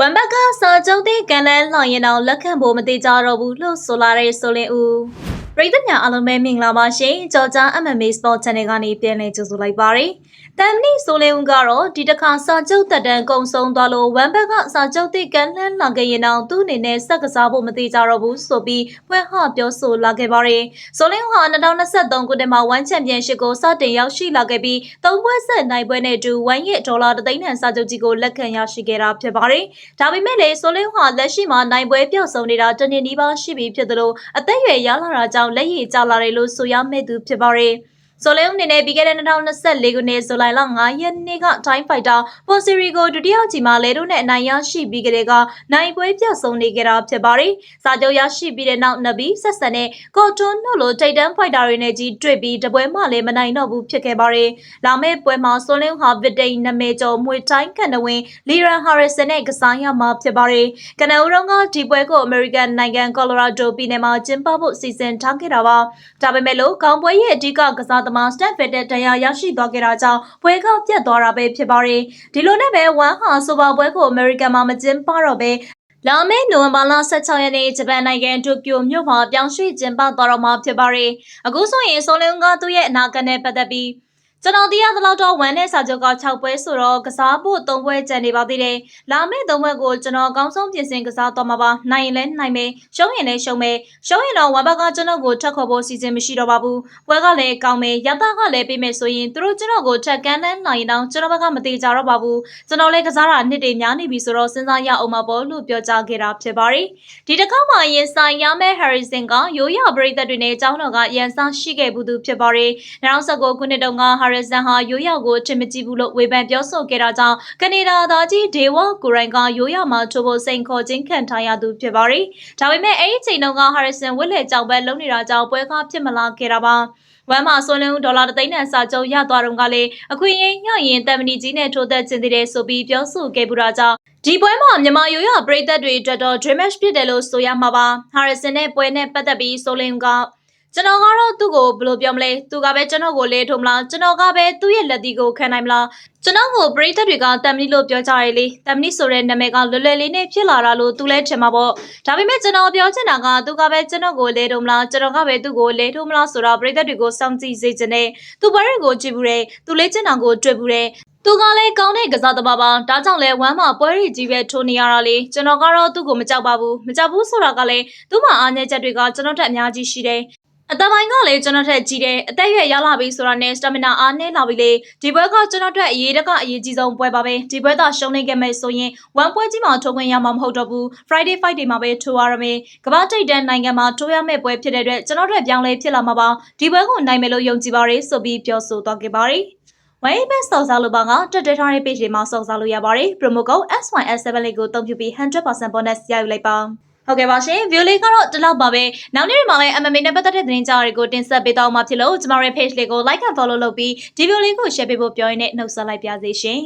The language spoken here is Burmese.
ဝမ်ဘတ်ကစာချုပ်တဲ့ကန်လန်းလောင်ရင်တော့လက်ခံဖို့မသေးကြတော့ဘူးလို့ဆိုလာတဲ့ဆိုလင်းဦးပရိသတ်များအားလုံးပဲမင်္ဂလာပါရှင်ကြော်ကြား MMA Sport Channel ကနေပြန်လည်ကြိုဆိုလိုက်ပါရစေတမ်နီဆိုလင်းဦးကတော့ဒီတစ်ခါစာချုပ်တက်တန်းကုံဆုံးသွားလို့ဝမ်ဘတ်ကစာချုပ်တဲ့ကန်လန်းလောင်ခဲ့ရင်တော့သူ့အနေနဲ့စက်ကစားဖို့မသေးကြတော့ဘူးဆိုပြီးပွဲဟပြောဆိုလာခဲ့ပါတယ်ဆိုလင်းဦးဟာ2023ခုနှစ်မှာဝမ်ချန်ပီယံရှစ်ကိုစတင်ရောက်ရှိလာခဲ့ပြီးသုံးပွဲဆက်နိုင်ပွဲနဲ့အတူဝမ်ရဲ့ဒေါ်လာတသိန်းတန်စာချုပ်ကြီးကိုလက်ခံရရှိခဲ့တာဖြစ်ပါတယ်ဒါပေမဲ့လည်းဆိုလင်းဦးဟာလက်ရှိမှာနိုင်ပွဲပြောက်ဆုံးနေတာတနင်္လာနေ့ရှိပြီဖြစ်သလိုအသက်အရွယ်ရလာတာကြောင့်လက်ရည်ကျလာတယ်လို့ဆိုရမယ့်သူဖြစ်ပါတယ် ဆိုလဲဦးအနေနဲ့ပြီးခဲ့တဲ့2024ခုနှစ်ဇူလိုင်လ9ရက်နေ့က Time Fighter ပေါ်စီရီကိုဒုတိယအချိန်မှာလဲတို့နဲ့အနိုင်ရရှိပြီးကလေးကနိုင်ပွဲပြတ်ဆုံးနေကြတာဖြစ်ပါတယ်။စာချုပ်ရရှိပြီးတဲ့နောက်နဘီဆက်ဆန်နဲ့ကော်တွန်းတို့လိုထိတ်တန်းဖိုက်တာတွေနဲ့ကြီးတွေ့ပြီးတပွဲမှလည်းမနိုင်တော့ဘူးဖြစ်ခဲ့ပါတယ်။လာမယ့်ပွဲမှာဆိုလဲဦးဟာဗစ်တိန်နမဲကျော်မွေတိုင်းကန်နဝင်လီရန်ဟာရစ်ဆန်နဲ့ကစားရမှာဖြစ်ပါတယ်။ကနဦးတော့ကဒီပွဲကိုအမေရိကန်နိုင်ငံကော်လိုရာဒိုပြည်နယ်မှာကျင်းပဖို့စီစဉ်ထားခဲ့တာပါ။ဒါပေမဲ့လို့ကောင်ပွဲရဲ့အဓိကကစားသမားစတက်ဖက်တဲ့တရားရရှိသွားခဲ့တာကြောင့်ပွဲကပြတ်သွားတာပဲဖြစ်ပါတယ်။ဒီလိုနဲ့ပဲဝမ်ဟာဆိုပါပွဲကိုအမေရိကန်မှာမကျင်းပတော့ပဲလာမယ့်နိုဝင်ဘာလ16ရက်နေ့ဂျပန်နိုင်ငံတိုကျိုမြို့မှာပြောင်းရွှေ့ကျင်းပသွားတော့မှာဖြစ်ပါတယ်။အခုဆိုရင်ဆိုလင်းကသူ့ရဲ့အနာဂတ်နဲ့ပတ်သက်ပြီး ကျွန်တော်သိရသလောက်တော့ဝမ်နဲ့စာချုပ်က6ပွဲဆိုတော့ကစားဖို့3ပွဲကျန်နေပါသေးတယ်။လာမယ့်3ပွဲကိုကျွန်တော်အကောင်းဆုံးပြင်ဆင်ကစားသွားမှာပါ။နိုင်ရင်လည်းနိုင်မယ်။ရှုံးရင်လည်းရှုံးမယ်။ရှုံးရင်တော့ဝမ်ဘက်ကကျွန်တော်ကိုထပ်ခေါ်ဖို့စီစဉ်မရှိတော့ပါဘူး။ပွဲကလည်းကောင်းမယ်။ရတာကလည်းပေးမယ်ဆိုရင်သူတို့ကျွန်တော်ကိုထပ်ကမ်းလန်းနိုင်ရင်တော့ကျွန်တော်ဘက်ကမသေးကြတော့ပါဘူး။ကျွန်တော်လည်းကစားတာနှစ်တွေများနေပြီဆိုတော့စဉ်းစားရအောင်ပါပေါ့လို့ပြောကြားခဲ့တာဖြစ်ပါတယ်။ဒီတစ်ခါမှရင်ဆိုင်ရမယ့် Harrison ကရိုးရပရိသတ်တွေနဲ့အကြောင်းတော်ကရန်စားရှိခဲ့ဘူးသူဖြစ်ပါတယ်။2019ခုနှစ်တုန်းက Harrison ဟာရိုးရကိုချစ်မကြည့်ဘူးလို့ဝေဖန်ပြောဆိုခဲ့တာကြောင့်ကနေဒါသားကြီးဒေဝကိုရိုင်းကရိုးရမှာထိုးဖို့စိန်ခေါ်ခြင်းခံထားရသူဖြစ်ပါတယ်။ဒါပေမဲ့အဲ့ဒီချိန်တုန်းက Harrison ဝစ်လက်ကြောက်ပဲလုံနေတာကြောင့်ပွဲကားဖြစ်မလာခဲ့တာပါ။ဝမ်မှာဆွန်လင်းဒေါ်လာ3သိန်းနဲ့စာချုပ်ရသွားတော့ကလည်းအခွင့်အရေးညှော့ရင်တမ်မနီကြီးနဲ့ထိုးသက်ခြင်းတည်းတဲ့ဆိုပြီးပြောဆိုခဲ့ပူတာကြောင့်ဒီပွဲမှာမြန်မာရိုးရပရိသတ်တွေအတွက်တော့ dream match ဖြစ်တယ်လို့ဆိုရမှာပါ။ Harrison နဲ့ပွဲနဲ့ပတ်သက်ပြီးဆိုလင်းက ကျွန်တော်ကတော့သူ့ကိုဘယ်လိုပြောမလဲသူကပဲကျွန်တော်ကိုလေထုံမလားကျွန်တော်ကပဲသူ့ရဲ့လက်သီးကိုခံနိုင်မလားကျွန်တော်ကိုပရိသတ်တွေကတမ်မနီလို့ပြောကြရလေတမ်မနီဆိုတဲ့နာမည်ကလွယ်လွယ်လေးနဲ့ဖြစ်လာတာလို့သူလည်းထင်မှာပေါ့ဒါပေမဲ့ကျွန်တော်ပြောချင်တာကသူကပဲကျွန်တော်ကိုလေထုံမလားကျွန်တော်ကပဲသူ့ကိုလေထုံမလားဆိုတော့ပရိသတ်တွေကိုစောင့်ကြည့်စေချင်တယ်သူဘရက်ကိုကြည့်ဘူးတယ်သူလေးချင်တာကိုတွေ့ဘူးတယ်သူကလည်းကောင်းတဲ့ကစားသမားပါဒါကြောင့်လဲဝမ်းမှာပွဲရီကြီးပဲထိုးနေရတာလေကျွန်တော်ကတော့သူ့ကိုမကြောက်ပါဘူးမကြောက်ဘူးဆိုတာကလည်းသူ့မှာအားနည်းချက်တွေကကျွန်တော်ထက်အများကြီးရှိတယ် အတပိုင်းကလည်းကျွန်တော်ထက်ကြီးတယ်အသက်ရွယ်ရလာပြီဆိုတာနဲ့စတမနာအားနည်းလာပြီလေဒီပွဲကကျွန်တော်ထက်အရေးတကအရေးကြီးဆုံးပွဲပါပဲဒီပွဲသာရှုံးနေခဲ့မယ်ဆိုရင်ဝမ်ပွဲကြီးမှာထိုးခွင့်ရမှာမဟုတ်တော့ဘူး Friday Fight တွေမှာပဲထိုးရရမယ်ကမ္ဘာထိပ်တန်းနိုင်ငံမှာထိုးရမယ့်ပွဲဖြစ်တဲ့အတွက်ကျွန်တော်ထက်ပြောင်းလဲဖြစ်လာမှာပါဒီပွဲကိုနိုင်မယ်လို့ယုံကြည်ပါရယ်ဆိုပြီးပြောဆိုသွားခဲ့ပါတယ်ဝိုင်းဘက်စော်စားလို့ပါကတက်တက်ထားတဲ့ page တွေမှာစော်စားလို့ရပါတယ် promo code SYS7 လေးကိုတုံ့ပြပြီး100% bonus ရယူလိုက်ပါ ဟုတ်ကဲ့ပါရှင် view လေးကတော့ဒီလောက်ပါပဲနောက်နေ့မှာလည်း MMA နဲ့ပတ်သက်တဲ့သတင်းကြားတွေကိုတင်ဆက်ပေးတော့မှာဖြစ်လို့ကျမတို့ရဲ့ page လေးကို like and follow လုပ်ပြီးဒီ video လေးကို share ပေးဖို့ပြောရင်းနဲ့နှုတ်ဆက်လိုက်ပါစေရှင်